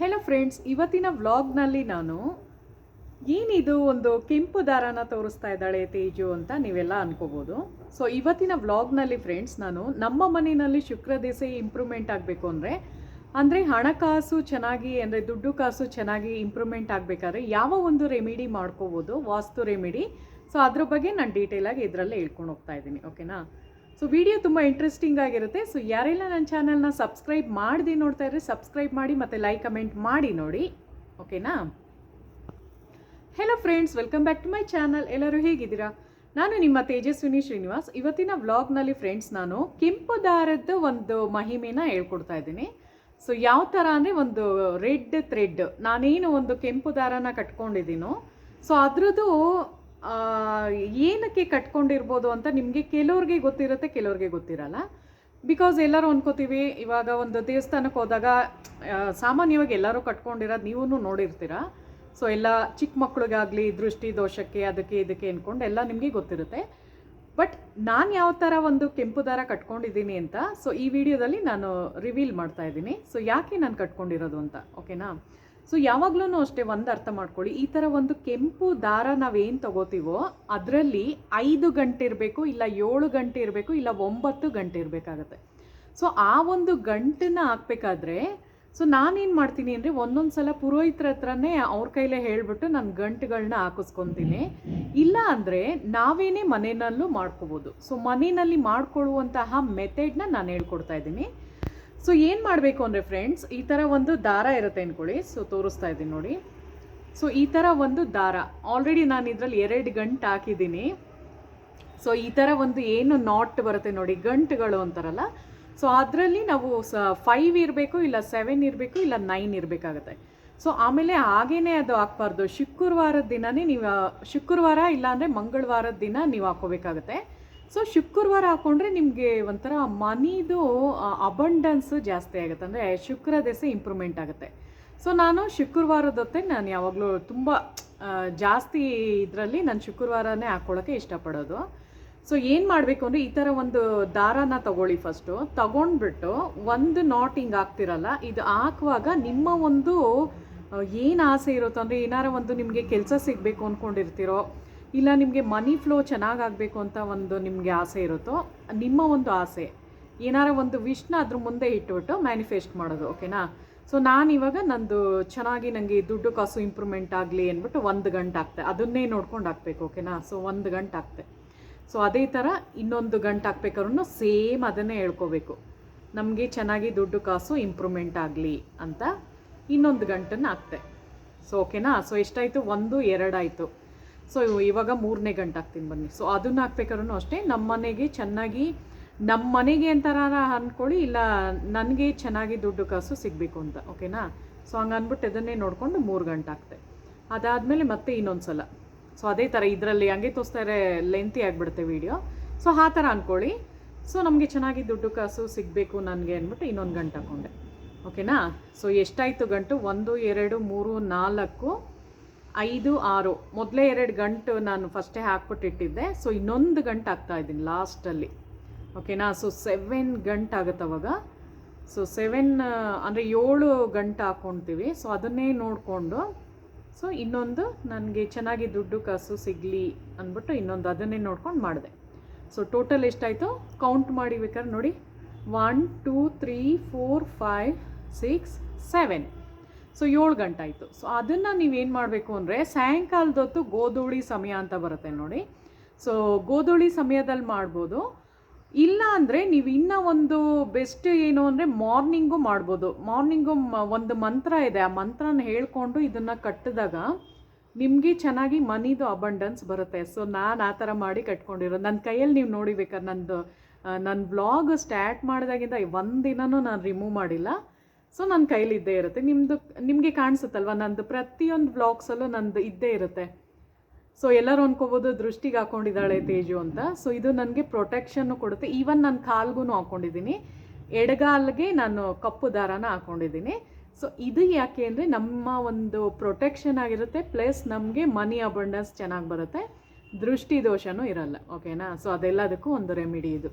Hello friends ಇವತ್ತಿನ ವ್ಲಾಗ್ನಲ್ಲಿ ನಾನು ಏನಿದು ಒಂದು ಕೆಂಪು ದಾರನ ತೋರಿಸ್ತಾ ಇದ್ದಾಳೆ ತೇಜು ಅಂತ ನೀವೆಲ್ಲ ಅನ್ಕೋಬೋದು. ಸೊ ಇವತ್ತಿನ ವ್ಲಾಗ್ನಲ್ಲಿ ಫ್ರೆಂಡ್ಸ್ ನಾನು ನಮ್ಮ ಮನೆಯಲ್ಲಿ ಶುಕ್ರ ದಿಸೆ ಇಂಪ್ರೂವ್ಮೆಂಟ್ ಆಗಬೇಕು ಅಂದರೆ ಅಂದರೆ ಹಣಕಾಸು ಚೆನ್ನಾಗಿ, ಅಂದರೆ ದುಡ್ಡು ಕಾಸು ಚೆನ್ನಾಗಿ ಇಂಪ್ರೂವ್ಮೆಂಟ್ ಆಗಬೇಕಾದ್ರೆ ಯಾವ ಒಂದು ರೆಮಿಡಿ ಮಾಡ್ಕೋಬೋದು, ವಾಸ್ತು ರೆಮಿಡಿ ಸೊ ಅದ್ರ ಬಗ್ಗೆ ನಾನು ಡೀಟೇಲಾಗಿ ಇದರಲ್ಲೇ ಹೇಳ್ಕೊಂಡು ಹೋಗ್ತಾ ಇದ್ದೀನಿ ಓಕೆನಾ ಸೊ ವಿಡಿಯೋ ತುಂಬ ಇಂಟ್ರೆಸ್ಟಿಂಗ್ ಆಗಿರುತ್ತೆ. ಸೊ ಯಾರೆಲ್ಲ ನನ್ನ ಚಾನಲ್ನ ಸಬ್ಸ್ಕ್ರೈಬ್ ಮಾಡಿದೆ ನೋಡ್ತಾ ಇದ್ರೆ ಸಬ್ಸ್ಕ್ರೈಬ್ ಮಾಡಿ ಮತ್ತು ಲೈಕ್ ಕಮೆಂಟ್ ಮಾಡಿ ನೋಡಿ. ಓಕೆನಾ hello friends welcome back to my channel ಎಲ್ಲರೂ ಹೇಗಿದ್ದೀರಾ? ನಾನು ನಿಮ್ಮ ತೇಜಸ್ವಿನಿ ಶ್ರೀನಿವಾಸ್. ಇವತ್ತಿನ ವ್ಲಾಗ್ನಲ್ಲಿ ಫ್ರೆಂಡ್ಸ್ ನಾನು ಕೆಂಪು ದಾರದ ಒಂದು ಮಹಿಮೆನ ಹೇಳ್ಕೊಡ್ತಾ ಇದ್ದೀನಿ. ಸೊ ಯಾವ ಥರ ಅಂದರೆ ಒಂದು ರೆಡ್ ಥ್ರೆಡ್ ನಾನೇನು ಒಂದು ಕೆಂಪು ದಾರನ ಕಟ್ಕೊಂಡಿದ್ದೀನೋ ಸೊ ಅದ್ರದ್ದು ಏನಕ್ಕೆ ಕಟ್ಕೊಂಡಿರ್ಬೋದು ಅಂತ ನಿಮಗೆ ಕೆಲವ್ರಿಗೆ ಗೊತ್ತಿರುತ್ತೆ, ಕೆಲವ್ರಿಗೆ ಗೊತ್ತಿರಲ್ಲ. ಬಿಕಾಸ್ ಎಲ್ಲರೂ ಅಂದ್ಕೋತೀವಿ ಇವಾಗ ಒಂದು ದೇವಸ್ಥಾನಕ್ಕೆ ಹೋದಾಗ ಸಾಮಾನ್ಯವಾಗಿ ಎಲ್ಲರೂ ಕಟ್ಕೊಂಡಿರೋದು ನೀವು ನೋಡಿರ್ತೀರ. ಸೊ ಎಲ್ಲ ಚಿಕ್ಕ ಮಕ್ಳಿಗಾಗಲಿ, ದೃಷ್ಟಿ ದೋಷಕ್ಕೆ, ಅದಕ್ಕೆ ಇದಕ್ಕೆ ಅಂದ್ಕೊಂಡು ಎಲ್ಲ ನಿಮಗೆ ಗೊತ್ತಿರುತ್ತೆ. ಬಟ್ ನಾನು ಯಾವ ಥರ ಒಂದು ಕೆಂಪು ದಾರ ಕಟ್ಕೊಂಡಿದ್ದೀನಿ ಅಂತ ಸೊ ಈ ವಿಡಿಯೋದಲ್ಲಿ ನಾನು ರಿವೀಲ್ ಮಾಡ್ತಾ ಇದ್ದೀನಿ. ಸೊ ಯಾಕೆ ನಾನು ಕಟ್ಕೊಂಡಿರೋದು ಅಂತ ಓಕೆನಾ ಸೊ ಯಾವಾಗ್ಲೂ ಅಷ್ಟೇ ಒಂದು ಅರ್ಥ ಮಾಡ್ಕೊಳ್ಳಿ. ಈ ಥರ ಒಂದು ಕೆಂಪು ದಾರ ನಾವೇನು ತಗೋತೀವೋ ಅದರಲ್ಲಿ ಐದು ಗಂಟೆ ಇರಬೇಕು, ಇಲ್ಲ ಏಳು ಗಂಟೆ ಇರಬೇಕು, ಇಲ್ಲ ಒಂಬತ್ತು ಗಂಟೆ ಇರಬೇಕಾಗತ್ತೆ. ಸೊ ಆ ಒಂದು ಗಂಟನ್ನ ಹಾಕ್ಬೇಕಾದ್ರೆ ಸೊ ನಾನೇನು ಮಾಡ್ತೀನಿ ಅಂದರೆ ಒಂದೊಂದು ಸಲ ಪುರೋಹಿತರ ಹತ್ರನೇ ಅವ್ರ ಕೈಲೇ ಹೇಳ್ಬಿಟ್ಟು ನಾನು ಗಂಟುಗಳನ್ನ ಹಾಕಿಸ್ಕೊತೀನಿ. ಇಲ್ಲ ಅಂದರೆ ನಾವೇನೇ ಮನೆಯಲ್ಲೂ ಮಾಡ್ಕೋಬೋದು. ಸೊ ಮನೆಯಲ್ಲಿ ಮಾಡ್ಕೊಳ್ಳುವಂತಹ ಮೆಥೆಡ್ನ ನಾನು ಹೇಳ್ಕೊಡ್ತಾ ಇದ್ದೀನಿ. ಸೊ ಏನು ಮಾಡಬೇಕು ಅಂದರೆ ಫ್ರೆಂಡ್ಸ್ ಈ ಥರ ಒಂದು ದಾರ ಇರುತ್ತೆ ಅಂದ್ಕೊಳ್ಳಿ ಸೊ ತೋರಿಸ್ತಾ ಇದ್ದೀನಿ ನೋಡಿ. ಸೊ ಈ ಥರ ಒಂದು ದಾರ. ಆಲ್ರೆಡಿ ನಾನು ಇದರಲ್ಲಿ ಎರಡು ಗಂಟು ಹಾಕಿದ್ದೀನಿ. ಸೊ ಈ ಥರ ಒಂದು ಏನು ನಾಟ್ ಬರುತ್ತೆ ನೋಡಿ, ಗಂಟುಗಳು ಅಂತಾರಲ್ಲ. ಸೊ ಅದರಲ್ಲಿ ನಾವು ಸ ಫೈವ್ ಇರಬೇಕು, ಇಲ್ಲ ಸೆವೆನ್ ಇರಬೇಕು, ಇಲ್ಲ ನೈನ್ ಇರಬೇಕಾಗತ್ತೆ. ಸೊ ಆಮೇಲೆ ಹಾಗೇ ಅದು ಹಾಕ್ಬಾರ್ದು. ಶುಕ್ರವಾರದ ದಿನವೇ ನೀವು, ಶುಕ್ರವಾರ ಇಲ್ಲಾಂದರೆ ಮಂಗಳವಾರದ ದಿನ ನೀವು ಹಾಕೋಬೇಕಾಗತ್ತೆ ಸೊ ಶುಕ್ರವಾರ ಹಾಕೊಂಡ್ರೆ ನಿಮಗೆ ಒಂಥರ ಮನಿದು ಅಬಂಡನ್ಸ್ ಜಾಸ್ತಿ ಆಗುತ್ತೆ. ಅಂದರೆ ಶುಕ್ರ ದೆಸೆ ಇಂಪ್ರೂವ್ಮೆಂಟ್ ಆಗುತ್ತೆ. ಸೊ ನಾನು ಶುಕ್ರವಾರದ ಹೊತ್ತೆ ನಾನು ಯಾವಾಗಲೂ ತುಂಬ ಜಾಸ್ತಿ ಇದರಲ್ಲಿ ನಾನು ಶುಕ್ರವಾರನೇ ಹಾಕ್ಕೊಳ್ಳೋಕ್ಕೆ ಇಷ್ಟಪಡೋದು. ಸೊ ಏನು ಮಾಡಬೇಕು ಅಂದರೆ ಈ ಥರ ಒಂದು ದಾರಾನ ತಗೊಳ್ಳಿ ಫಸ್ಟು ತಗೊಂಡ್ಬಿಟ್ಟು ಒಂದು ನಾಟ್ ಹಿಂಗೆ ಹಾಕ್ತಿರಲ್ಲ, ಇದು ಹಾಕುವಾಗ ನಿಮ್ಮ ಒಂದು ಏನು ಆಸೆ ಇರುತ್ತೋ ಅಂದರೆ ಏನಾರ ಒಂದು ನಿಮಗೆ ಕೆಲಸ ಸಿಗಬೇಕು ಅಂದ್ಕೊಂಡಿರ್ತೀರೋ ಇಲ್ಲ, ನಿಮಗೆ ಮನಿ ಫ್ಲೋ ಚೆನ್ನಾಗಾಗಬೇಕು ಅಂತ ಒಂದು ನಿಮಗೆ ಆಸೆ ಇರುತ್ತೋ, ನಿಮ್ಮ ಒಂದು ಆಸೆ, ಏನಾರ ಒಂದು ವಿಷ್ನ ಅದ್ರ ಮುಂದೆ ಇಟ್ಬಿಟ್ಟು ಮ್ಯಾನಿಫೆಸ್ಟ್ ಮಾಡೋದು ಓಕೆನಾ ಸೊ ನಾನು ಇವಾಗ ನಂದು ಚೆನ್ನಾಗಿ ನನಗೆ ದುಡ್ಡು ಕಾಸು ಇಂಪ್ರೂವ್ಮೆಂಟ್ ಆಗಲಿ ಅಂದ್ಬಿಟ್ಟು ಒಂದು ಗಂಟೆ ಆಗ್ತೆ, ಅದನ್ನೇ ನೋಡ್ಕೊಂಡು ಹಾಕ್ಬೇಕು ಓಕೆನಾ ಸೊ ಒಂದು ಗಂಟೆ ಆಗ್ತೆ. ಸೊ ಅದೇ ಥರ ಇನ್ನೊಂದು ಗಂಟೆ ಹಾಕ್ಬೇಕಾದ್ರೂ ಸೇಮ್ ಅದನ್ನೇ ಹೇಳ್ಕೋಬೇಕು. ನಮಗೆ ಚೆನ್ನಾಗಿ ದುಡ್ಡು ಕಾಸು ಇಂಪ್ರೂವ್ಮೆಂಟ್ ಆಗಲಿ ಅಂತ ಇನ್ನೊಂದು ಗಂಟನ್ನು ಹಾಕ್ತೆ ಸೊ ಓಕೆನಾ ಸೊ ಎಷ್ಟಾಯಿತು? ಒಂದು ಎರಡಾಯಿತು ಸೊ ಇವಾಗ ಮೂರನೇ ಗಂಟೆ ಹಾಕ್ತೀನಿ ಬನ್ನಿ. ಸೊ ಅದನ್ನು ಹಾಕ್ಬೇಕಾದ್ರೂ ಅಷ್ಟೇ. ನಮ್ಮ ಮನೆಗೆ ಚೆನ್ನಾಗಿ ನಮ್ಮ ಮನೆಗೆ ಅಂತಾರ ಅಂದ್ಕೊಳ್ಳಿ ಇಲ್ಲ ನನಗೆ ಚೆನ್ನಾಗಿ ದುಡ್ಡು ಕಾಸು ಸಿಗಬೇಕು ಅಂತ, ಓಕೆನಾ? ಸೊ ಹಂಗೆ ಅಂದ್ಬಿಟ್ಟು ಇದನ್ನೇ ನೋಡಿಕೊಂಡು ಮೂರು ಗಂಟೆ ಹಾಕ್ತೆ ಅದಾದಮೇಲೆ ಮತ್ತೆ ಇನ್ನೊಂದು ಸಲ ಸೊ ಅದೇ ಥರ ಇದರಲ್ಲಿ ಹಂಗೆ ತೋರಿಸ್ತಾರೆ ಲೆಂತಿ ಆಗಿಬಿಡುತ್ತೆ ವಿಡಿಯೋ ಸೊ ಆ ಥರ ಅಂದ್ಕೊಳ್ಳಿ ಸೊ ನಮಗೆ ಚೆನ್ನಾಗಿ ದುಡ್ಡು ಕಾಸು ಸಿಗಬೇಕು ನನಗೆ ಅಂದ್ಬಿಟ್ಟು ಇನ್ನೊಂದು ಗಂಟೆ ಹಾಕೊಂಡೆ. ಓಕೆನಾ? ಸೊ ಎಷ್ಟಾಯಿತು ಗಂಟು? ಒಂದು, ಎರಡು, ಮೂರು, ನಾಲ್ಕು ಐದು, ಆರು. ಮೊದಲೇ ಎರಡು ಗಂಟು ನಾನು ಫಸ್ಟೇ ಹಾಕ್ಬಿಟ್ಟಿಟ್ಟಿದ್ದೆ. ಸೊ ಇನ್ನೊಂದು ಗಂಟೆ ಇದ್ದೀನಿ ಲಾಸ್ಟಲ್ಲಿ. ಓಕೆನಾ ಸೊ ಸೆವೆನ್ ಗಂಟೆ ಆಗುತ್ತೆ ಅವಾಗ. ಸೊ ಸೆವೆನ್ ಅಂದರೆ ಏಳು ಗಂಟೆ ಹಾಕ್ಕೊಳ್ತೀವಿ ಸೊ ಅದನ್ನೇ ನೋಡಿಕೊಂಡು. ಸೊ ಇನ್ನೊಂದು ನನಗೆ ಚೆನ್ನಾಗಿ ದುಡ್ಡು ಕಾಸು ಸಿಗಲಿ ಅಂದ್ಬಿಟ್ಟು ಇನ್ನೊಂದು ಅದನ್ನೇ ನೋಡ್ಕೊಂಡು ಮಾಡಿದೆ. ಸೊ ಟೋಟಲ್ ಎಷ್ಟಾಯಿತು? ಕೌಂಟ್ ಮಾಡಿ ಬೇಕಾದ್ರೆ ನೋಡಿ. One two three four five six seven so ಏಳು ಗಂಟೆ ಆಯಿತು. ಸೊ ಅದನ್ನು ನೀವೇನು ಮಾಡಬೇಕು ಅಂದರೆ ಸಾಯಂಕಾಲದೊತ್ತು ಗೋಧೂಳಿ ಸಮಯ ಅಂತ ಬರುತ್ತೆ ನೋಡಿ. ಸೊ ಗೋಧೂಳಿ ಸಮಯದಲ್ಲಿ ಮಾಡ್ಬೋದು. ಇಲ್ಲ ಅಂದರೆ ನೀವು ಇನ್ನೂ ಒಂದು ಬೆಸ್ಟ್ ಏನು ಅಂದರೆ ಮಾರ್ನಿಂಗು ಮಾಡ್ಬೋದು. ಮಾರ್ನಿಂಗು ಒಂದು ಮಂತ್ರ ಇದೆ. ಆ ಮಂತ್ರನ ಹೇಳ್ಕೊಂಡು ಇದನ್ನು ಕಟ್ಟಿದಾಗ ನಿಮಗೆ ಚೆನ್ನಾಗಿ ಮನಿದು ಅಬಂಡನ್ಸ್ ಬರುತ್ತೆ. ಸೊ ನಾನು ಆ ಥರ ಮಾಡಿ ಕಟ್ಕೊಂಡಿರೋದು. ನನ್ನ ಕೈಯಲ್ಲಿ ನೀವು ನೋಡಿಬೇಕಾದ್ರೆ ನಂದು ನನ್ನ ಬ್ಲಾಗ್ ಸ್ಟಾರ್ಟ್ ಮಾಡಿದಾಗಿಂದ ಒಂದಿನನೂ ನಾನು ರಿಮೂವ್ ಮಾಡಿಲ್ಲ. ಸೊ ನನ್ನ ಕೈಲಿ ಇದ್ದೇ ಇರುತ್ತೆ. ನಿಮ್ಮದು ನಿಮಗೆ ಕಾಣಿಸುತ್ತಲ್ವ? ನಂದು ಪ್ರತಿಯೊಂದು ಬ್ಲಾಗ್ಸಲ್ಲೂ ನಂದು ಇದ್ದೇ ಇರುತ್ತೆ. ಸೊ ಎಲ್ಲರೂ ಅನ್ಕೋಬೋದು, ದೃಷ್ಟಿಗೆ ಹಾಕೊಂಡಿದ್ದಾಳೆ ತೇಜು ಅಂತ. ಸೊ ಇದು ನನಗೆ ಪ್ರೊಟೆಕ್ಷನ್ನು ಕೊಡುತ್ತೆ. ಈವನ್ ನನ್ನ ಕಾಲ್ಗೂ ಹಾಕೊಂಡಿದ್ದೀನಿ. ಎಡಗಾಲ್ಗೆ ನಾನು ಕಪ್ಪು ದಾರಾನ ಹಾಕೊಂಡಿದ್ದೀನಿ. ಸೊ ಇದು ಯಾಕೆ ಅಂದರೆ ನಮ್ಮ ಒಂದು ಪ್ರೊಟೆಕ್ಷನ್ ಆಗಿರುತ್ತೆ. ಪ್ಲಸ್ ನಮಗೆ ಮನಿ ಅಬಂಡೆನ್ಸ್ ಚೆನ್ನಾಗಿ ಬರುತ್ತೆ. ದೃಷ್ಟಿ ದೋಷನೂ ಇರಲ್ಲ. ಓಕೆನಾ ಸೊ ಅದೆಲ್ಲದಕ್ಕೂ ಒಂದು ರೆಮಿಡಿ ಇದು.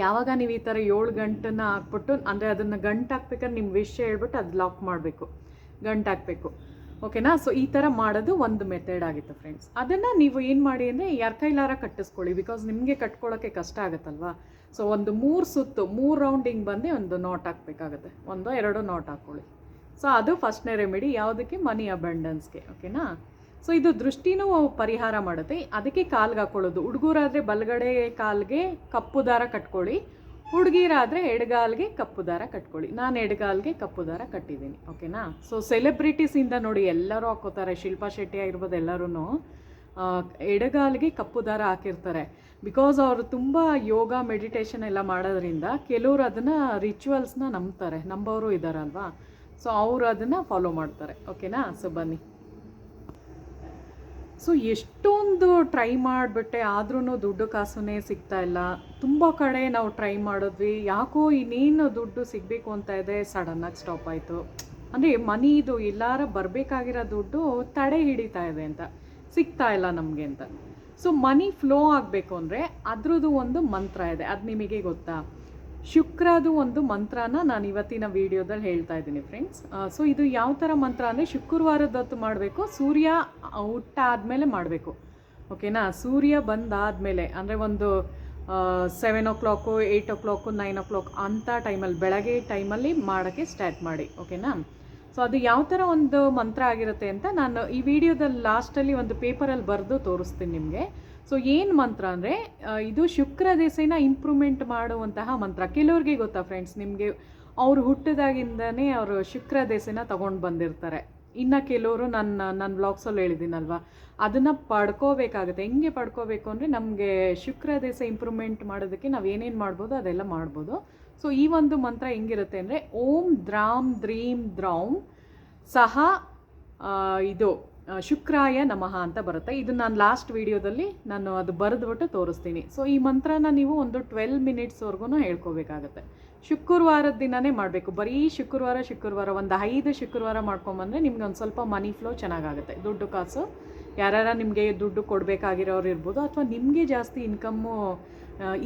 ಯಾವಾಗ ನೀವು ಈ ಥರ ಏಳು ಗಂಟನ್ನ ಹಾಕ್ಬಿಟ್ಟು, ಅಂದರೆ ಅದನ್ನು ಗಂಟು ಹಾಕ್ಬೇಕಾದ್ರೆ ನಿಮ್ಮ ವಿಷಯ ಹೇಳ್ಬಿಟ್ಟು ಅದು ಲಾಕ್ ಮಾಡಬೇಕು. ಗಂಟು ಹಾಕಬೇಕು. ಓಕೆನಾ ಸೊ ಈ ಥರ ಮಾಡೋದು ಒಂದು ಮೆಥಡ್ ಆಗಿತ್ತು ಫ್ರೆಂಡ್ಸ್ ಅದನ್ನು ನೀವು ಏನು ಮಾಡಿ ಅಂದರೆ ಯಾರ ಕೈಲಾರ ಕಟ್ಟಿಸ್ಕೊಳ್ಳಿ ಬಿಕಾಸ್ ನಿಮಗೆ ಕಟ್ಕೊಳ್ಳೋಕ್ಕೆ ಕಷ್ಟ ಆಗುತ್ತಲ್ವಾ? ಸೊ ಒಂದು ಮೂರು ಸುತ್ತು, ಮೂರು ರೌಂಡಿಂಗ್ ಬಂದು ಒಂದು ನಾಟ್ ಹಾಕ್ಬೇಕಾಗತ್ತೆ. ಒಂದು, ಎರಡು ನಾಟ್ ಹಾಕ್ಕೊಳ್ಳಿ ಸೊ ಅದು ಫಸ್ಟ್ನೇ ರೆಮಿಡಿ ಯಾವುದಕ್ಕೆ? ಮನಿ ಅಬಂಡೆನ್ಸ್ಗೆ ಓಕೆನಾ ಸೊ ಇದು ದೃಷ್ಟಿನೂ ಪರಿಹಾರ ಮಾಡುತ್ತೆ. ಅದಕ್ಕೆ ಕಾಲ್ಗೆ ಹಾಕೊಳ್ಳೋದು. ಹುಡುಗರಾದರೆ ಬಲಗಡೆ ಕಾಲ್ಗೆ ಕಪ್ಪು ದಾರ ಕಟ್ಕೊಳ್ಳಿ. ಹುಡುಗಿರಾದರೆ ಎಡಗಾಲ್ಗೆ ಕಪ್ಪು ದಾರ ಕಟ್ಕೊಳ್ಳಿ. ನಾನು ಎಡಗಾಲ್ಗೆ ಕಪ್ಪು ದಾರ ಕಟ್ಟಿದ್ದೀನಿ. ಓಕೆನಾ? ಸೊ ಸೆಲೆಬ್ರಿಟೀಸಿಂದ ನೋಡಿ ಎಲ್ಲರೂ ಹಾಕೋತಾರೆ. ಶಿಲ್ಪಾ ಶೆಟ್ಟಿ ಆಗಿರ್ಬೋದು ಎಲ್ಲರೂ ಎಡಗಾಲ್ಗೆ ಕಪ್ಪು ದಾರ ಹಾಕಿರ್ತಾರೆ. ಬಿಕಾಸ್ ಅವರು ತುಂಬ ಯೋಗ ಮೆಡಿಟೇಷನ್ ಎಲ್ಲ ಮಾಡೋದ್ರಿಂದ ಕೆಲವರು ಅದನ್ನು ರಿಚುವಲ್ಸ್ನ ನಂಬ್ತಾರೆ. ನಂಬೋರು ಇದ್ದಾರಲ್ವಾ ಸೊ ಅವರು ಅದನ್ನು ಫಾಲೋ ಮಾಡ್ತಾರೆ. ಓಕೆನಾ? ಸೊ ಬನ್ನಿ. ಸೊ ಎಷ್ಟೊಂದು ಟ್ರೈ ಮಾಡಿಬಿಟ್ಟೆ ಆದ್ರೂ ದುಡ್ಡು ಕಾಸುನೇ ಸಿಗ್ತಾ ಇಲ್ಲ. ತುಂಬ ಕಡೆ ನಾವು ಟ್ರೈ ಮಾಡಿದ್ವಿ. ಯಾಕೋ ಇನ್ನೇನು ದುಡ್ಡು ಸಿಗಬೇಕು ಅಂತ ಇದೆ ಸಡನ್ನಾಗಿ ಸ್ಟಾಪ್ ಆಯಿತು. ಅಂದರೆ ಮನಿದು ಎಲ್ಲಾರ ಬರಬೇಕಾಗಿರೋ ದುಡ್ಡು ತಡೆ ಹಿಡಿತಾ ಇದೆ ಅಂತ. ಸಿಗ್ತಾ ಇಲ್ಲ ನಮಗೆ ಅಂತ. ಸೊ ಮನಿ ಫ್ಲೋ ಆಗಬೇಕು ಅಂದರೆ ಅದ್ರದ್ದು ಒಂದು ಮಂತ್ರ ಇದೆ. ಅದು ನಿಮಗೆ ಗೊತ್ತಾ? ಶುಕ್ರದು ಒಂದು ಮಂತ್ರನ ನಾನು ಇವತ್ತಿನ ವಿಡಿಯೋದಲ್ಲಿ ಹೇಳ್ತಾ ಇದ್ದೀನಿ ಫ್ರೆಂಡ್ಸ್ ಸೊ ಇದು ಯಾವ ಥರ ಮಂತ್ರ ಅಂದರೆ ಶುಕ್ರವಾರದತ್ತು ಮಾಡಬೇಕು, ಸೂರ್ಯ ಹುಟ್ಟಾದಮೇಲೆ ಮಾಡಬೇಕು. ಓಕೆನಾ ಸೂರ್ಯ ಬಂದಾದಮೇಲೆ, ಅಂದರೆ ಒಂದು seven o'clock eight o'clock nine o'clock ಅಂಥ ಟೈಮಲ್ಲಿ ಬೆಳಗ್ಗೆ ಟೈಮಲ್ಲಿ ಮಾಡೋಕ್ಕೆ ಸ್ಟಾರ್ಟ್ ಮಾಡಿ. ಓಕೆನಾ ಸೊ ಅದು ಯಾವ ಥರ ಒಂದು ಮಂತ್ರ ಆಗಿರುತ್ತೆ ಅಂತ ನಾನು ಈ ವಿಡಿಯೋದಲ್ಲಿ ಲಾಸ್ಟಲ್ಲಿ ಒಂದು ಪೇಪರಲ್ಲಿ ಬರೆದು ತೋರಿಸ್ತೀನಿ ನಿಮಗೆ. ಸೊ ಏನು ಮಂತ್ರ ಅಂದರೆ ಇದು ಶುಕ್ರ ದೇಸೆನ ಇಂಪ್ರೂವ್ಮೆಂಟ್ ಮಾಡುವಂತಹ ಮಂತ್ರ. ಕೆಲವ್ರಿಗೆ ಗೊತ್ತಾ ಫ್ರೆಂಡ್ಸ್ ನಿಮಗೆ ಅವರು ಹುಟ್ಟಿದಾಗಿಂದನೇ ಅವರು ಶುಕ್ರ ದೆಸೆನ ತೊಗೊಂಡು ಬಂದಿರ್ತಾರೆ. ಇನ್ನು ಕೆಲವರು ನನ್ನ ನನ್ನ ಬ್ಲಾಗ್ಸಲ್ಲಿ ಹೇಳಿದ್ದೀನಲ್ವ, ಅದನ್ನು ಪಡ್ಕೋಬೇಕಾಗುತ್ತೆ. ಹೆಂಗೆ ಪಡ್ಕೋಬೇಕು ಅಂದರೆ, ನಮಗೆ ಶುಕ್ರ ದೇಶ ಇಂಪ್ರೂವ್ಮೆಂಟ್ ಮಾಡೋದಕ್ಕೆ ನಾವು ಏನೇನು ಮಾಡ್ಬೋದು, ಅದೆಲ್ಲ ಮಾಡ್ಬೋದು. ಸೊ ಈ ಒಂದು ಮಂತ್ರ ಹೆಂಗಿರುತ್ತೆ ಅಂದರೆ, ಓಂ ದ್ರಾಮ್ ದ್ರೀಂ ದ್ರೌಂ ಸಹ ಇದು ಶುಕ್ರಾಯ ನಮಃ ಅಂತ ಬರುತ್ತೆ. ಇದು ನಾನು ಲಾಸ್ಟ್ ವಿಡಿಯೋದಲ್ಲಿ ನಾನು ಅದು ಬರೆದ್ಬಿಟ್ಟು ತೋರಿಸ್ತೀನಿ. ಸೊ ಈ ಮಂತ್ರನ ನೀವು ಒಂದು ಟ್ವೆಲ್ ಮಿನಿಟ್ಸ್ವರೆಗೂ ಹೇಳ್ಕೋಬೇಕಾಗತ್ತೆ. ಶುಕ್ರವಾರದ ದಿನನೇ ಮಾಡಬೇಕು. ಬರೀ ಶುಕ್ರವಾರ ಶುಕ್ರವಾರ, ಒಂದು ಐದು ಶುಕ್ರವಾರ ಮಾಡ್ಕೊಂಬಂದರೆ ನಿಮ್ಗೆ ಒಂದು ಸ್ವಲ್ಪ ಮನಿ ಫ್ಲೋ ಚೆನ್ನಾಗಾಗುತ್ತೆ. ದುಡ್ಡು ಕಾಸು. ಯಾರ್ಯಾರ ನಿಮಗೆ ದುಡ್ಡು ಕೊಡಬೇಕಾಗಿರೋರು ಇರ್ಬೋದು ಅಥವಾ ನಿಮಗೆ ಜಾಸ್ತಿ ಇನ್ಕಮ್ಮು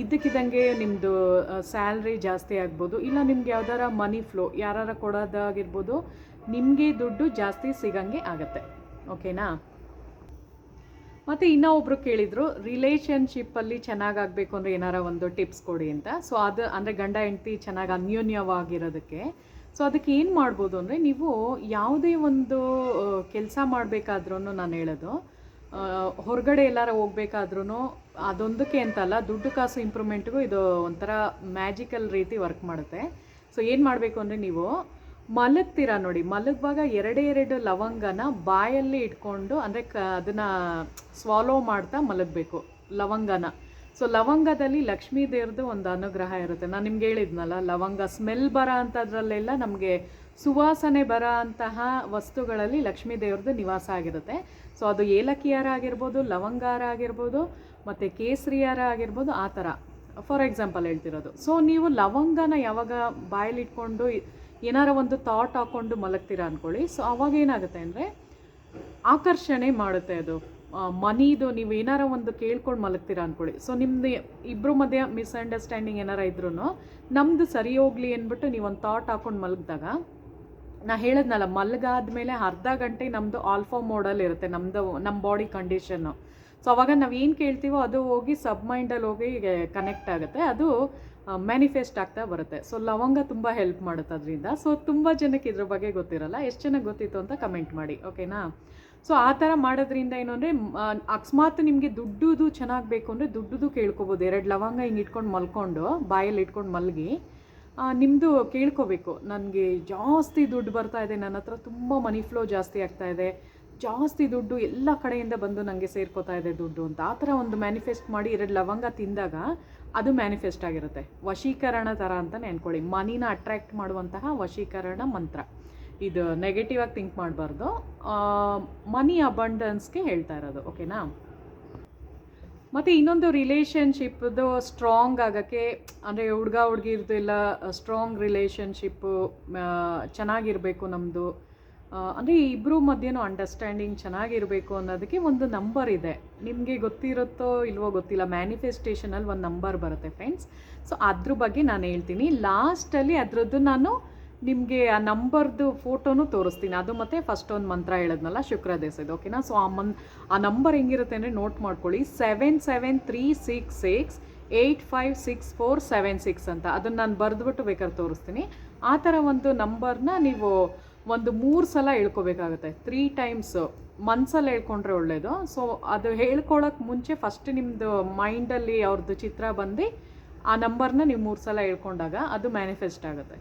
ಇದ್ದಕ್ಕಿದ್ದಂಗೆ ನಿಮ್ಮದು ಸ್ಯಾಲ್ರಿ ಜಾಸ್ತಿ ಆಗ್ಬೋದು. ಇಲ್ಲ ನಿಮ್ಗೆ ಯಾವ್ದಾರ ಮನಿ ಫ್ಲೋ ಯಾರಾರ ಕೊಡೋದಾಗಿರ್ಬೋದು, ನಿಮಗೆ ದುಡ್ಡು ಜಾಸ್ತಿ ಸಿಗಂಗೆ ಆಗತ್ತೆ. ಓಕೆನಾ? ಮತ್ತು ಇನ್ನೂ ಒಬ್ಬರು ಕೇಳಿದರು, ರಿಲೇಷನ್ಶಿಪ್ಪಲ್ಲಿ ಚೆನ್ನಾಗಾಗಬೇಕು ಅಂದರೆ ಏನಾರ ಒಂದು ಟಿಪ್ಸ್ ಕೊಡಿ ಅಂತ. ಸೊ ಅದು ಅಂದರೆ ಗಂಡ, ಹೆಂಡತಿ ಚೆನ್ನಾಗಿ ಅನ್ಯೋನ್ಯವಾಗಿರೋದಕ್ಕೆ. ಸೊ ಅದಕ್ಕೆ ಏನು ಮಾಡ್ಬೋದು ಅಂದರೆ ನೀವು ಯಾವುದೇ ಒಂದು ಕೆಲಸ ಮಾಡಬೇಕಾದ್ರೂ ನಾನು ಹೇಳೋದು ಹೊರಗಡೆ ಎಲ್ಲಾರ ಹೋಗ್ಬೇಕಾದ್ರೂ ಅದೊಂದಕ್ಕೆ ಅಂತಲ್ಲ, ದುಡ್ಡು ಕಾಸು ಇಂಪ್ರೂವ್ಮೆಂಟ್ಗೂ ಇದು ಒಂಥರ ಮ್ಯಾಜಿಕಲ್ ರೀತಿ ವರ್ಕ್ ಮಾಡುತ್ತೆ. ಸೊ ಏನು ಮಾಡಬೇಕು ಅಂದರೆ ನೀವು ಮಲಗ್ತೀರಾ ನೋಡಿ, ಮಲಗುವಾಗ ಎರಡೇ ಎರಡು ಲವಂಗನ ಬಾಯಲ್ಲಿ ಇಟ್ಕೊಂಡು, ಅಂದರೆ ಕ, ಅದನ್ನು ಸ್ವಾಲೋ ಮಾಡ್ತಾ ಮಲಗಬೇಕು, ಲವಂಗನ. ಸೊ ಲವಂಗದಲ್ಲಿ ಲಕ್ಷ್ಮೀ ದೇವ್ರದ್ದು ಒಂದು ಅನುಗ್ರಹ ಇರುತ್ತೆ. ನಾನು ನಿಮ್ಗೆ ಹೇಳಿದ್ನಲ್ಲ, ಲವಂಗ ಸ್ಮೆಲ್ ಬರೋ ಅಂಥದ್ರಲ್ಲೆಲ್ಲ ನಮಗೆ ಸುವಾಸನೆ ಬರೋ ಅಂತಹ ವಸ್ತುಗಳಲ್ಲಿ ಲಕ್ಷ್ಮೀ ದೇವ್ರದ್ದು ನಿವಾಸ ಆಗಿರುತ್ತೆ. ಸೊ ಅದು ಏಲಕ್ಕಿಯಾರ ಆಗಿರ್ಬೋದು, ಲವಂಗಾರ ಆಗಿರ್ಬೋದು, ಮತ್ತು ಕೇಸರಿಯಾರ ಆಗಿರ್ಬೋದು, ಆ ಥರ ಫಾರ್ ಎಕ್ಸಾಂಪಲ್ ಹೇಳ್ತಿರೋದು. ಸೊ ನೀವು ಲವಂಗನ ಯಾವಾಗ ಬಾಯಲ್ಲಿ ಇಟ್ಕೊಂಡು ಏನಾರ ಒಂದು ಥಾಟ್ ಹಾಕ್ಕೊಂಡು ಮಲಗ್ತೀರಾ ಅಂದ್ಕೊಳ್ಳಿ ಸೊ ಅವಾಗ ಏನಾಗುತ್ತೆ ಅಂದರೆ, ಆಕರ್ಷಣೆ ಮಾಡುತ್ತೆ ಅದು. ಮನಿದು ನೀವು ಏನಾರ ಒಂದು ಕೇಳ್ಕೊಂಡು ಮಲಗ್ತೀರಾ ಅಂದ್ಕೊಳ್ಳಿ ಸೊ ನಿಮ್ಮದು ಇಬ್ಬರು ಮಧ್ಯೆ ಮಿಸ್ಅಂಡರ್ಸ್ಟ್ಯಾಂಡಿಂಗ್ ಏನಾರ ಇದ್ರೂ ನಮ್ಮದು ಸರಿ ಹೋಗಲಿ ಅಂದ್ಬಿಟ್ಟು ಒಂದು ಥಾಟ್ ಹಾಕ್ಕೊಂಡು ಮಲಗಿದಾಗ, ನಾ ಮಲಗಾದ ಮೇಲೆ ಅರ್ಧ ಗಂಟೆ ನಮ್ಮದು ಆಲ್ಫಾ ಮೋಡಲ್ಲಿ ಇರುತ್ತೆ ನಮ್ಮದು ನಮ್ಮ ಬಾಡಿ ಕಂಡೀಷನ್ನು ಸೊ ಅವಾಗ ನಾವು ಏನು ಕೇಳ್ತೀವೋ ಅದು ಹೋಗಿ ಸಬ್ ಮೈಂಡಲ್ಲಿ ಹೋಗಿ ಕನೆಕ್ಟ್ ಆಗುತ್ತೆ. ಅದು ಮ್ಯಾನಿಫೆಸ್ಟ್ ಆಗ್ತಾ ಬರುತ್ತೆ. ಸೊ ಲವಂಗ ತುಂಬ ಹೆಲ್ಪ್ ಮಾಡುತ್ತೆ ಅದರಿಂದ ಸೊ ತುಂಬ ಜನಕ್ಕೆ ಇದ್ರ ಬಗ್ಗೆ ಗೊತ್ತಿರಲ್ಲ. ಎಷ್ಟು ಜನಕ್ಕೆ ಗೊತ್ತಿತ್ತು ಅಂತ ಕಮೆಂಟ್ ಮಾಡಿ. ಓಕೆನಾ ಸೊ ಆ ಥರ ಮಾಡೋದ್ರಿಂದ ಏನು ಅಂದರೆ ಅಕಸ್ಮಾತ್ ನಿಮಗೆ ದುಡ್ಡುದು ಚೆನ್ನಾಗಿ ಬೇಕು ಅಂದರೆ ದುಡ್ಡುದು ಕೇಳ್ಕೊಬೋದು. ಎರಡು ಲವಂಗ ಹಿಂಗೆ ಇಟ್ಕೊಂಡು ಮಲ್ಕೊಂಡು, ಬಾಯಲ್ಲಿ ಇಟ್ಕೊಂಡು ಮಲಗಿ ನಿಮ್ಮದು ಕೇಳ್ಕೋಬೇಕು. ನನಗೆ ಜಾಸ್ತಿ ದುಡ್ಡು ಬರ್ತಾ ಇದೆ. ನನ್ನ ಹತ್ರ ತುಂಬ ಮನಿ ಫ್ಲೋ ಜಾಸ್ತಿ ಆಗ್ತಾ ಇದೆ. ಜಾಸ್ತಿ ದುಡ್ಡು ಎಲ್ಲ ಕಡೆಯಿಂದ ಬಂದು ನನಗೆ ಸೇರ್ಕೋತಾ ಇದೆ ದುಡ್ಡು ಅಂತ. ಆ ಥರ ಒಂದು ಮ್ಯಾನಿಫೆಸ್ಟ್ ಮಾಡಿ ಎರಡು ಲವಂಗ ತಿಂದಾಗ ಅದು ಮ್ಯಾನಿಫೆಸ್ಟ್ ಆಗಿರುತ್ತೆ. ವಶೀಕರಣ ಥರ ಅಂತಲೇ ಅಂದ್ಕೊಳ್ಳಿ ಮನಿನ ಅಟ್ರ್ಯಾಕ್ಟ್ ಮಾಡುವಂತಹ ವಶೀಕರಣ ಮಂತ್ರ. ಇದು ನೆಗೆಟಿವ್ ಆಗಿ ಥಿಂಕ್ ಮಾಡಬಾರ್ದು. ಮನಿ ಅಬಂಡನ್ಸ್ಗೆ ಹೇಳ್ತಾ ಇರೋದು ಓಕೆನಾ ಮತ್ತು ಇನ್ನೊಂದು ರಿಲೇಷನ್ಶಿಪ್ದು ಸ್ಟ್ರಾಂಗ್ ಆಗೋಕ್ಕೆ, ಅಂದರೆ ಹುಡುಗ ಹುಡುಗಿರ್ದು ಎಲ್ಲ ಸ್ಟ್ರಾಂಗ್ ರಿಲೇಷನ್ಶಿಪ್ಪು ಚೆನ್ನಾಗಿರಬೇಕು ನಮ್ಮದು ಅಂದರೆ ಇಬ್ಬರು ಮಧ್ಯೆನೂ ಅಂಡರ್ಸ್ಟ್ಯಾಂಡಿಂಗ್ ಚೆನ್ನಾಗಿರಬೇಕು ಅನ್ನೋದಕ್ಕೆ ಒಂದು ನಂಬರ್ ಇದೆ. ನಿಮಗೆ ಗೊತ್ತಿರುತ್ತೋ ಇಲ್ವೋ ಗೊತ್ತಿಲ್ಲ ಮ್ಯಾನಿಫೆಸ್ಟೇಷನಲ್ಲಿ ಒಂದು ನಂಬರ್ ಬರುತ್ತೆ ಫ್ರೆಂಡ್ಸ್ ಸೊ ಅದ್ರ ಬಗ್ಗೆ ನಾನು ಹೇಳ್ತೀನಿ. ಲಾಸ್ಟಲ್ಲಿ ಅದರದ್ದು ನಾನು ನಿಮಗೆ ಆ ನಂಬರ್ದು ಫೋಟೋನು ತೋರಿಸ್ತೀನಿ. ಅದು ಮತ್ತೆ ಫಸ್ಟ್ ಒಂದು ಮಂತ್ರ ಹೇಳಿದ್ನಲ್ಲ, ಶುಕ್ರ ದೇಸದ ಓಕೆನಾ ಸೊ ಆ ಮನ್, ಆ ನಂಬರ್ ಹೆಂಗಿರುತ್ತೆ ಅಂದರೆ ನೋಟ್ ಮಾಡ್ಕೊಳ್ಳಿ. Seven seven three six six eight five six four seven six ಅಂತ. ಅದನ್ನು ನಾನು ಬರೆದ್ಬಿಟ್ಟು ಬೇಕಾದ್ರೆ ತೋರಿಸ್ತೀನಿ. ಆ ಥರ ಒಂದು ನಂಬರ್ನ ನೀವು ಒಂದು ಮೂರು ಸಲ ಹೇಳ್ಕೊಬೇಕಾಗುತ್ತೆ. ತ್ರೀ ಟೈಮ್ಸ್ ಮನ್ಸಲ್ಲಿ ಹೇಳ್ಕೊಂಡ್ರೆ ಒಳ್ಳೆಯದು ಸೊ ಅದು ಹೇಳ್ಕೊಳಕ್ಕೆ ಮುಂಚೆ ಫಸ್ಟ್ ನಿಮ್ಮದು ಮೈಂಡಲ್ಲಿ ಅವ್ರದ್ದು ಚಿತ್ರ ಬಂದು ಆ ನಂಬರ್ನ ನೀವು ಮೂರು ಸಲ ಹೇಳ್ಕೊಂಡಾಗ ಅದು ಮ್ಯಾನಿಫೆಸ್ಟ್ ಆಗುತ್ತೆ.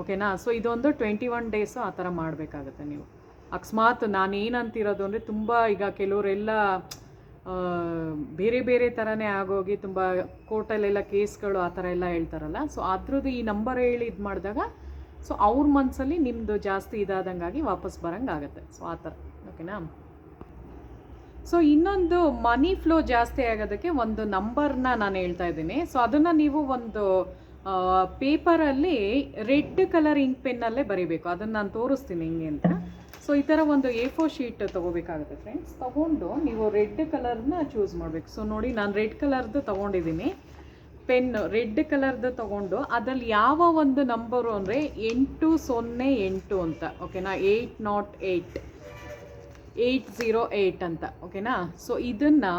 ಓಕೆನಾ ಸೊ ಇದೊಂದು ಟ್ವೆಂಟಿ ಒನ್ ಡೇಸು ಆ ಥರ ಮಾಡಬೇಕಾಗತ್ತೆ ನೀವು. ಅಕಸ್ಮಾತ್ ನಾನು ಏನಂತಿರೋದು ಅಂದರೆ ತುಂಬ ಈಗ ಕೆಲವರೆಲ್ಲ ಬೇರೆ ಬೇರೆ ಥರನೇ ಆಗೋಗಿ ತುಂಬ ಕೋರ್ಟಲ್ಲೆಲ್ಲ ಕೇಸ್ಗಳು ಆ ಥರ ಎಲ್ಲ ಹೇಳ್ತಾರಲ್ಲ. ಸೊ ಅದ್ರದ್ದು ಈ ನಂಬರ್ ಹೇಳಿ ಇದು ಮಾಡಿದಾಗ ಸೊ ಅವ್ರ ಮನಸ್ಸಲ್ಲಿ ನಿಮ್ಮದು ಜಾಸ್ತಿ ಇದಾದಂಗಾಗಿ ವಾಪಸ್ ಬರೋಂಗಾಗತ್ತೆ ಸೊ ಆ ಥರ. ಓಕೆನಾ ಸೊ ಇನ್ನೊಂದು ಮನಿ ಫ್ಲೋ ಜಾಸ್ತಿ ಆಗೋದಕ್ಕೆ ಒಂದು ನಂಬರ್ನ ನಾನು ಹೇಳ್ತಾ ಇದ್ದೀನಿ. ಸೊ ಅದನ್ನು ನೀವು ಒಂದು ಪೇಪರಲ್ಲಿ ರೆಡ್ ಕಲರ್ ಇಂಕ್ ಪೆನ್ನಲ್ಲೇ ಬರೀಬೇಕು. ಅದನ್ನು ನಾನು ತೋರಿಸ್ತೀನಿ ಹಿಂಗೆ ಅಂತ. ಸೊ ಈ ಥರ ಒಂದು ಎ ಫೋರ್ ಶೀಟ್ ತೊಗೋಬೇಕಾಗುತ್ತೆ ಫ್ರೆಂಡ್ಸ್ ತೊಗೊಂಡು ನೀವು ರೆಡ್ ಕಲರ್ನ ಚೂಸ್ ಮಾಡಬೇಕು. ಸೊ ನೋಡಿ, ನಾನು ರೆಡ್ ಕಲರ್ದು ತೊಗೊಂಡಿದ್ದೀನಿ. ಪೆನ್ ರೆಡ್ ಕಲರ್ದು ತೊಗೊಂಡು ಅದರಲ್ಲಿ ಯಾವ ಒಂದು ನಂಬರು ಅಂದರೆ ಎಂಟು ಸೊನ್ನೆ ಎಂಟು ಅಂತ ಓಕೆನಾ eight not eight eight zero eight ಅಂತ ಓಕೆನಾ ಸೊ ಇದನ್ನು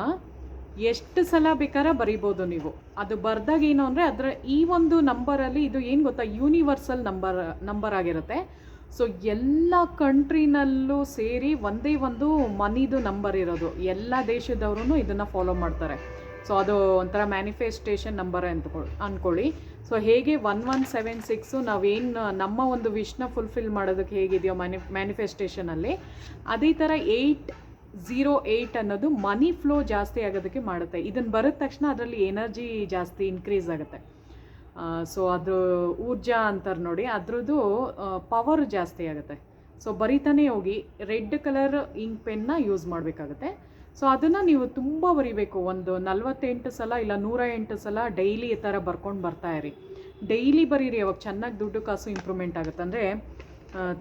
ಎಷ್ಟು ಸಲ ಬೇಕಾರ ಬರಿಬೋದು ನೀವು? ಅದು ಬರೆದಾಗ ಏನು ಅಂದರೆ ಅದರ ಈ ಒಂದು ನಂಬರಲ್ಲಿ ಇದು ಏನು ಗೊತ್ತಾ? ಯೂನಿವರ್ಸಲ್ ನಂಬರ್ ನಂಬರ್ ಆಗಿರುತ್ತೆ. ಸೊ ಎಲ್ಲ ಕಂಟ್ರಿನಲ್ಲೂ ಸೇರಿ ಒಂದೇ ಒಂದು ಮನಿದು ನಂಬರ್ ಇರೋದು. ಎಲ್ಲ ದೇಶದವರು ಇದನ್ನು ಫಾಲೋ ಮಾಡ್ತಾರೆ. ಸೊ ಅದು ಒಂಥರ ಮ್ಯಾನಿಫೆಸ್ಟೇಷನ್ ನಂಬರ್ ಅಂತ ಅಂದ್ಕೊಳ್ಳಿ ಸೊ ಹೇಗೆ ಒನ್ ಒನ್ ಸೆವೆನ್ ಸಿಕ್ಸು ನಾವೇನು, ನಮ್ಮ ಒಂದು ವಿಶ್ನ ಫುಲ್ಫಿಲ್ ಮಾಡೋದಕ್ಕೆ ಹೇಗಿದೆಯೋ ಮ್ಯಾನಿ ಮ್ಯಾನಿಫೆಸ್ಟೇಷನಲ್ಲಿ ಅದೇ ಥರ ಏಯ್ಟ್ ಝೀರೋ ಏಯ್ಟ್ ಅನ್ನೋದು ಮನಿ ಫ್ಲೋ ಜಾಸ್ತಿ ಆಗೋದಕ್ಕೆ ಮಾಡುತ್ತೆ. ಇದನ್ನು ಬರೋದ ತಕ್ಷಣ ಅದರಲ್ಲಿ ಎನರ್ಜಿ ಜಾಸ್ತಿ ಇನ್ಕ್ರೀಸ್ ಆಗುತ್ತೆ. ಸೊ ಅದು ಊರ್ಜಾ ಅಂತಾರೆ ನೋಡಿ, ಅದರದ್ದು ಪವರ್ ಜಾಸ್ತಿ ಆಗುತ್ತೆ. ಸೊ ಬರಿತಾನೆ ಹೋಗಿ ರೆಡ್ ಕಲರ್ ಇಂಕ್ ಪೆನ್ನ ಯೂಸ್ ಮಾಡಬೇಕಾಗುತ್ತೆ. ಸೊ ಅದನ್ನು ನೀವು ತುಂಬ ಬರಿಬೇಕು. ಒಂದು ನಲವತ್ತೆಂಟು ಸಲ ಇಲ್ಲ ನೂರ ಎಂಟು ಸಲ ಡೈಲಿ ಈ ಥರ ಬರ್ಕೊಂಡು ಬರ್ತಾ ಇರಿ. ಡೈಲಿ ಬರೀರಿ, ಅವಾಗ ಚೆನ್ನಾಗಿ ದುಡ್ಡು ಕಾಸು ಇಂಪ್ರೂವ್ಮೆಂಟ್ ಆಗುತ್ತೆ. ಅಂದರೆ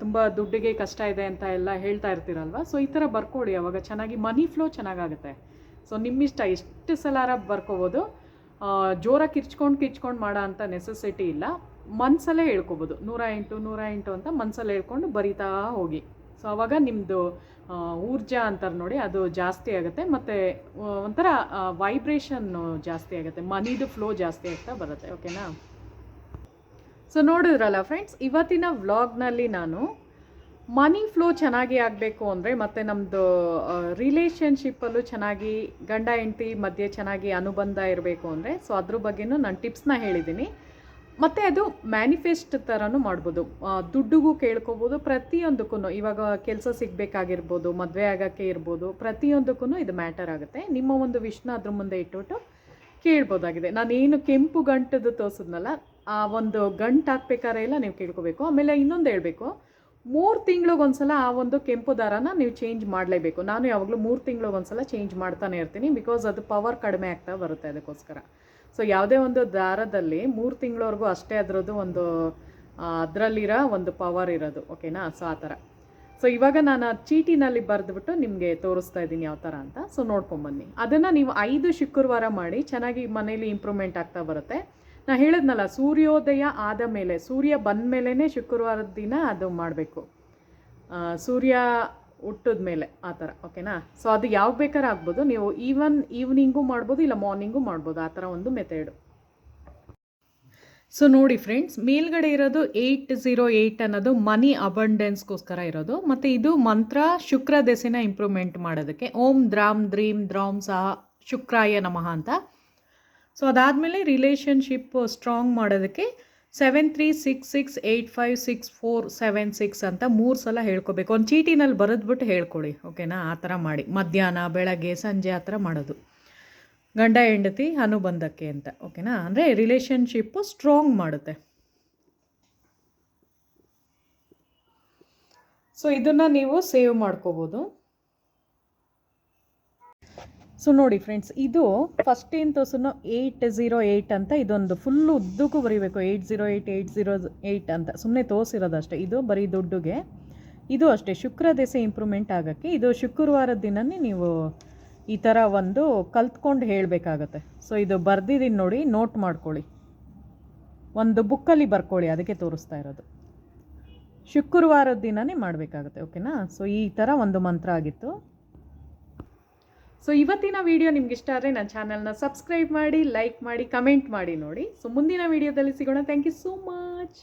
ತುಂಬ ದುಡ್ಡಿಗೆ ಕಷ್ಟ ಇದೆ ಅಂತ ಎಲ್ಲ ಹೇಳ್ತಾ ಇರ್ತೀರಲ್ವ? ಸೊ ಈ ಥರ ಬರ್ಕೊಳ್ಳಿ ಅವಾಗ ಚೆನ್ನಾಗಿ ಮನಿ ಫ್ಲೋ ಚೆನ್ನಾಗಾಗುತ್ತೆ. ಸೊ ನಿಮ್ಮಿಷ್ಟ ಎಷ್ಟು ಸಲಾರ ಬರ್ಕೋಬೋದು? ಜೋರಾಗಿ ಕಿರ್ಚ್ಕೊಂಡು ಕಿರ್ಚ್ಕೊಂಡು ಮಾಡೋ ಅಂಥ ನೆಸೆಸಿಟಿ ಇಲ್ಲ. ಮನ್ಸಲ್ಲೇ ಹೇಳ್ಕೊಬೋದು. ನೂರ ಎಂಟು ನೂರ ಎಂಟು ಅಂತ ಮನ್ಸಲ್ಲಿ ಹೇಳ್ಕೊಂಡು ಬರಿತಾ ಹೋಗಿ. ಸೊ ಅವಾಗ ನಿಮ್ಮದು ಊರ್ಜಾ ಅಂತಾರೆ ನೋಡಿ ಅದು ಜಾಸ್ತಿ ಆಗುತ್ತೆ. ಮತ್ತು ಒಂಥರ ವೈಬ್ರೇಷನ್ನು ಜಾಸ್ತಿ ಆಗುತ್ತೆ. ಮನಿದು ಫ್ಲೋ ಜಾಸ್ತಿ ಆಗ್ತಾ ಬರುತ್ತೆ. ಓಕೆನಾ ಸೊ ನೋಡಿದ್ರಲ್ಲ ಫ್ರೆಂಡ್ಸ್ ಇವತ್ತಿನ ವ್ಲಾಗ್ನಲ್ಲಿ ನಾನು ಮನಿ ಫ್ಲೋ ಚೆನ್ನಾಗಿ ಆಗಬೇಕು ಅಂದರೆ ಮತ್ತು ನಮ್ಮದು ರಿಲೇಷನ್ಶಿಪ್ಪಲ್ಲೂ ಚೆನ್ನಾಗಿ ಗಂಡ, ಹೆಂಡತಿ ಮಧ್ಯೆ ಚೆನ್ನಾಗಿ ಅನುಬಂಧ ಇರಬೇಕು ಅಂದರೆ ಸೊ ಅದ್ರ ಬಗ್ಗೆನೂ ನಾನು ಟಿಪ್ಸ್ನ ಹೇಳಿದ್ದೀನಿ ಮತ್ತು ಅದು ಮ್ಯಾನಿಫೆಸ್ಟ್ ಥರನೂ ಮಾಡ್ಬೋದು. ದುಡ್ಡಿಗೂ ಕೇಳ್ಕೊಬೋದು ಪ್ರತಿಯೊಂದಕ್ಕೂ ಇವಾಗ ಕೆಲಸ ಸಿಗಬೇಕಾಗಿರ್ಬೋದು, ಮದುವೆ ಆಗೋಕ್ಕೆ ಇರ್ಬೋದು ಪ್ರತಿಯೊಂದಕ್ಕೂ ಇದು ಮ್ಯಾಟರ್ ಆಗುತ್ತೆ. ನಿಮ್ಮ ಒಂದು ವಿಷ್ನ ಅದ್ರ ಮುಂದೆ ಇಟ್ಬಿಟ್ಟು ಕೇಳ್ಬೋದಾಗಿದೆ. ನಾನೇನು ಕೆಂಪು ಗಂಟದ್ದು ತೋರಿಸಿದ್ನಲ್ಲ, ಆ ಒಂದು ಗಂಟು ಹಾಕ್ಬೇಕಾದ್ರೆ ಎಲ್ಲ ನೀವು ಕೇಳ್ಕೋಬೇಕು. ಆಮೇಲೆ ಇನ್ನೊಂದು ಹೇಳಬೇಕು. ಮೂರು ತಿಂಗಳಿಗೊಂದ್ಸಲ ಆ ಒಂದು ಕೆಂಪು ದಾರನ ನೀವು ಚೇಂಜ್ ಮಾಡಲೇಬೇಕು. ನಾನು ಯಾವಾಗಲೂ ಮೂರು ತಿಂಗಳಿಗೊಂದ್ಸಲ ಚೇಂಜ್ ಮಾಡ್ತಾನೆ ಇರ್ತೀನಿ ಬಿಕಾಸ್ ಅದು ಪವರ್ ಕಡಿಮೆ ಆಗ್ತಾ ಬರುತ್ತೆ ಅದಕ್ಕೋಸ್ಕರ. ಸೊ ಯಾವುದೇ ಒಂದು ದಾರದಲ್ಲಿ ಮೂರು ತಿಂಗಳವರೆಗೂ ಅಷ್ಟೇ ಅದರದ್ದು ಒಂದು ಅದರಲ್ಲಿರೋ ಒಂದು ಪವರ್ ಇರೋದು. ಓಕೆನಾ ಸೊ ಆ ಥರ. ಸೊ ಇವಾಗ ನಾನು ಚೀಟಿನಲ್ಲಿ ಬರೆದ್ಬಿಟ್ಟು ನಿಮಗೆ ತೋರಿಸ್ತಾ ಇದ್ದೀನಿ ಯಾವ ಥರ ಅಂತ. ಸೊ ನೋಡ್ಕೊಂಬನ್ನಿ ಅದನ್ನು ನೀವು ಐದು ಶುಕ್ರವಾರ ಮಾಡಿ ಚೆನ್ನಾಗಿ ಮನೇಲಿ ಇಂಪ್ರೂವ್ಮೆಂಟ್ ಆಗ್ತಾ ಬರುತ್ತೆ. ನಾ ಹೇಳಿದ್ನಲ್ಲ, ಸೂರ್ಯೋದಯ ಆದ ಮೇಲೆ, ಸೂರ್ಯ ಬಂದ ಮೇಲೇ ಶುಕ್ರವಾರದ ದಿನ ಅದು ಮಾಡಬೇಕು. ಸೂರ್ಯ ಹುಟ್ಟಿದ ಮೇಲೆ ಆ ಥರ, ಓಕೆನಾ? ಸೊ ಅದು ಯಾವ ಬೇಕಾದ್ರೆ ಆಗ್ಬೋದು. ನೀವು ಈವನ್ ಈವ್ನಿಂಗು ಮಾಡ್ಬೋದು, ಇಲ್ಲ ಮಾರ್ನಿಂಗು ಮಾಡ್ಬೋದು, ಆ ಥರ ಒಂದು ಮೆಥಡು ಸೊ ನೋಡಿ ಫ್ರೆಂಡ್ಸ್ ಮೇಲ್ಗಡೆ ಇರೋದು ಏಯ್ಟ್ ಝೀರೋ ಏಯ್ಟ್ ಅನ್ನೋದು ಮನಿ ಅಬಂಡೆನ್ಸ್ಗೋಸ್ಕರ ಇರೋದು. ಮತ್ತು ಇದು ಮಂತ್ರ ಶುಕ್ರ ದೆಸೆನ ಇಂಪ್ರೂವ್ಮೆಂಟ್ ಮಾಡೋದಕ್ಕೆ. ಓಂ ದ್ರಾಮ್ ದ್ರೀಂ ದ್ರಾಮ್ ಸಹ ಶುಕ್ರಾಯ ನಮಃ ಅಂತ. ಸೊ ಅದಾದಮೇಲೆ ರಿಲೇಷನ್ಶಿಪ್ ಸ್ಟ್ರಾಂಗ್ ಮಾಡೋದಕ್ಕೆ seven three six six eight five six four seven six ಅಂತ ಮೂರು ಸಲ ಹೇಳ್ಕೊಬೇಕು. ಒಂದು ಚೀಟಿನಲ್ಲಿ ಬರೆದ್ಬಿಟ್ಟು ಹೇಳ್ಕೊಳ್ಳಿ ಓಕೆನಾ ಆ ಥರ ಮಾಡಿ. ಮಧ್ಯಾಹ್ನ, ಬೆಳಗ್ಗೆ, ಸಂಜೆ ಆ ಥರ ಮಾಡೋದು. ಗಂಡ, ಹೆಂಡತಿ, ಅನುಬಂಧಕ್ಕೆ ಅಂತ ಓಕೆನಾ ಅಂದರೆ ರಿಲೇಷನ್ಶಿಪ್ಪು ಸ್ಟ್ರಾಂಗ್ ಮಾಡುತ್ತೆ. ಸೊ ಇದನ್ನು ನೀವು ಸೇವ್ ಮಾಡ್ಕೋಬೋದು. ಸೊ ನೋಡಿ ಫ್ರೆಂಡ್ಸ್ ಇದು ಫಸ್ಟ್ ಏನು ತೋರ್ಸೋ ಏಯ್ಟ್ ಝೀರೋ ಏಯ್ಟ್ ಅಂತ ಇದೊಂದು ಫುಲ್ ಉದ್ದಕ್ಕೂ ಬರೀಬೇಕು. Eight zero eight eight zero eight ಅಂತ. ಸುಮ್ಮನೆ ತೋರಿಸಿರೋದಷ್ಟೇ ಇದು ಬರೀ ದುಡ್ಡುಗೆ. ಇದು ಅಷ್ಟೇ. ಶುಕ್ರ ದೆಸೆ ಇಂಪ್ರೂವ್ಮೆಂಟ್ ಆಗೋಕ್ಕೆ ಇದು ಶುಕ್ರವಾರದ ದಿನನೇ ನೀವು ಈ ಥರ ಒಂದು ಕಲ್ತ್ಕೊಂಡು ಹೇಳಬೇಕಾಗತ್ತೆ. ಸೊ ಇದು ಬರ್ದಿದ್ದೀನಿ ನೋಡಿ ನೋಟ್ ಮಾಡ್ಕೊಳ್ಳಿ. ಒಂದು ಬುಕ್ಕಲ್ಲಿ ಬರ್ಕೊಳ್ಳಿ, ಅದಕ್ಕೆ ತೋರಿಸ್ತಾ ಇರೋದು. ಶುಕ್ರವಾರದ ದಿನನೇ ಮಾಡಬೇಕಾಗುತ್ತೆ ಓಕೆನಾ ಸೊ ಈ ಥರ ಒಂದು ಮಂತ್ರ ಆಗಿತ್ತು. ಸೊ ಇವತ್ತಿನ ವಿಡಿಯೋ ನಿಮ್ಗೆ ಇಷ್ಟ ಆದರೆ ನನ್ನ ಚಾನಲ್ನ ಸಬ್ಸ್ಕ್ರೈಬ್ ಮಾಡಿ ಲೈಕ್ ಮಾಡಿ ಕಮೆಂಟ್ ಮಾಡಿ ನೋಡಿ. ಸೊ ಮುಂದಿನ ವಿಡಿಯೋದಲ್ಲಿ ಸಿಗೋಣ. Thank you so much